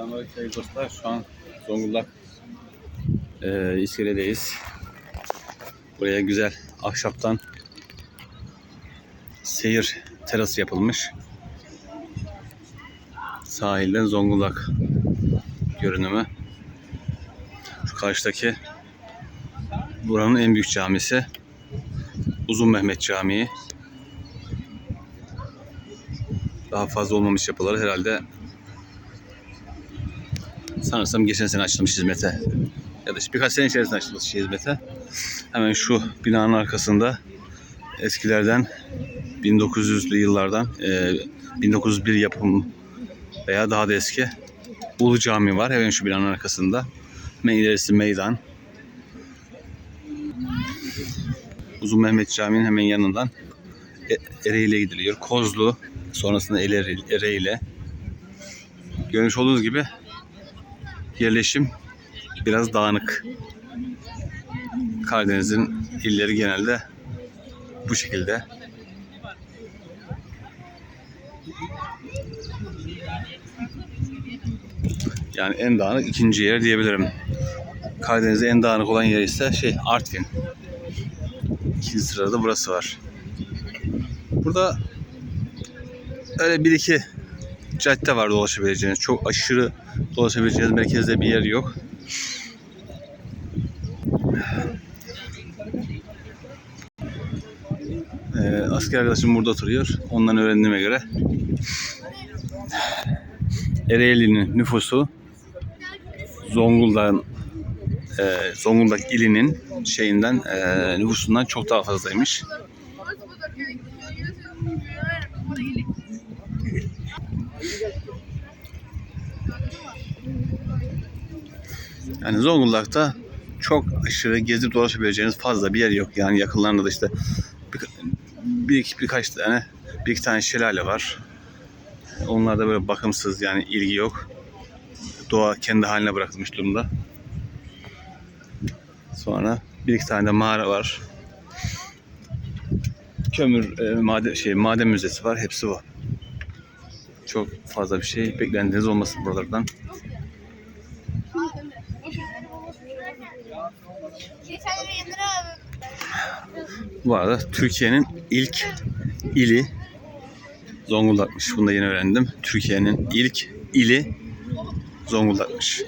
Selamünaleyküm dostlar. Şu an Zonguldak e, iskeledeyiz. Buraya güzel ahşaptan seyir terası yapılmış. Sahilden Zonguldak görünümü. Şu karşıdaki buranın en büyük camisi. Uzun Mehmet Camii. Daha fazla olmamış yapıları herhalde sanırsam geçen sene açılmış hizmete. Ya da birkaç sene içerisinde açılmış hizmete. Hemen şu binanın arkasında eskilerden 1900'lü yıllardan e, 1901 yapım veya daha da eski Ulu Cami var. Hemen şu binanın arkasında. Hemen meydan. Uzun Mehmet Camii'nin hemen yanından E- Ereğli'ye gidiliyor. Kozlu, sonrasında Ereğli. Görmüş olduğunuz gibi yerleşim biraz dağınık. Karadeniz'in illeri genelde bu şekilde. Yani en dağınık ikinci yer diyebilirim. Karadeniz'de en dağınık olan yer ise şey Artvin. İkinci sırada burası var. Burada öyle bir iki cadde var dolaşabileceğiniz. Çok aşırı dolaşabileceğiniz merkezde bir yer yok. Ee, asker arkadaşım burada oturuyor. Ondan öğrendiğime göre Ereğli'nin nüfusu Zonguldak'ın e, Zonguldak ilinin şeyinden e, nüfusundan çok daha fazlaymış. Yani Zonguldak'ta çok aşırı gezip dolaşabileceğiniz fazla bir yer yok. Yani yakınlarında da işte bir, bir iki, birkaç tane bir iki tane şelale var. Onlarda böyle bakımsız yani ilgi yok. Doğa kendi haline bırakılmış durumda. Sonra bir iki tane de mağara var. Kömür e, maden şey maden müzesi var. Hepsi bu. Çok fazla bir şey beklentiniz olmasın buralardan. Bu arada Türkiye'nin ilk ili Zonguldak'mış. Bunu da yeni öğrendim. Türkiye'nin ilk ili Zonguldak'mış.